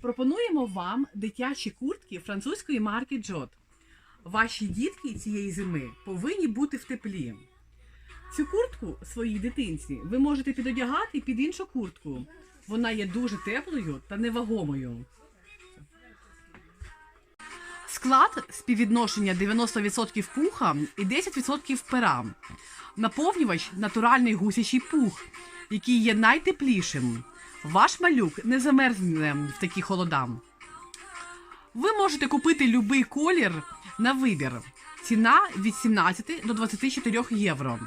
Пропонуємо вам дитячі куртки французької марки Джот. Ваші дітки цієї зими повинні бути в теплі. Цю куртку своїй дитинці ви можете підодягати під іншу куртку. Вона є дуже теплою та невагомою. Склад співвідношення 90% пуха і 10% пера. Наповнювач натуральний гусячий пух, який є найтеплішим. Ваш малюк не замерзне в такі холода. Ви можете купити будь-який колір на вибір. Ціна від 17 до 24 євро.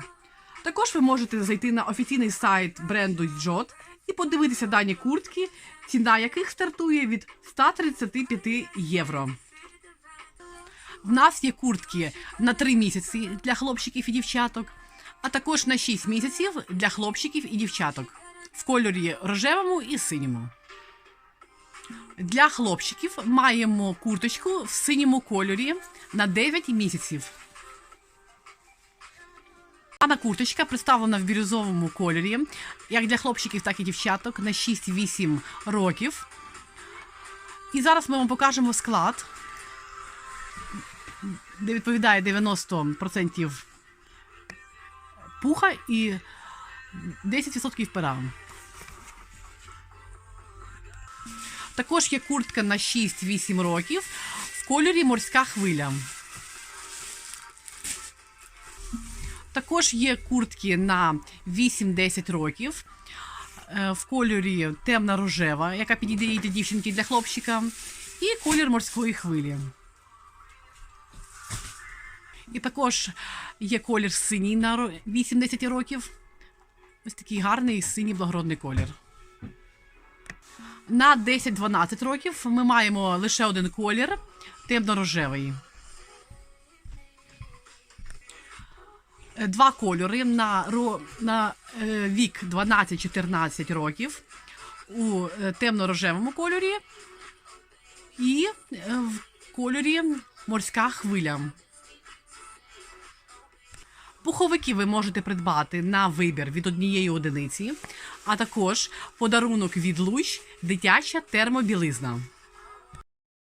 Також ви можете зайти на офіційний сайт бренду Jot і подивитися дані куртки, ціна яких стартує від 135 євро. В нас є куртки на 3 місяці для хлопчиків і дівчаток, а також на 6 місяців для хлопчиків і дівчаток в кольорі рожевому і синьому. Для хлопчиків маємо курточку в синьому кольорі на 9 місяців. Дана курточка представлена в бірюзовому кольорі, як для хлопчиків, так і дівчаток на 6-8 років. І зараз ми вам покажемо склад, де відповідає 90% пуха і 10% пера. Також є куртка на 6-8 років в кольорі морська хвиля. Також є куртки на 8-10 років е, в кольорі темна рожева, яка підійде для дівчинки, для хлопчика, і колір морської хвилі. І також є колір синій на ро- 8-10 років. Ось такий гарний синій благородний колір. На 10-12 років ми маємо лише один колір темно-рожевий. Два кольори на, ро- на е, вік 12-14 років у е, темно-рожевому кольорі і е, в кольорі морська хвиля. Пуховики ви можете придбати на вибір від однієї одиниці, а також подарунок від луч дитяча термобілизна.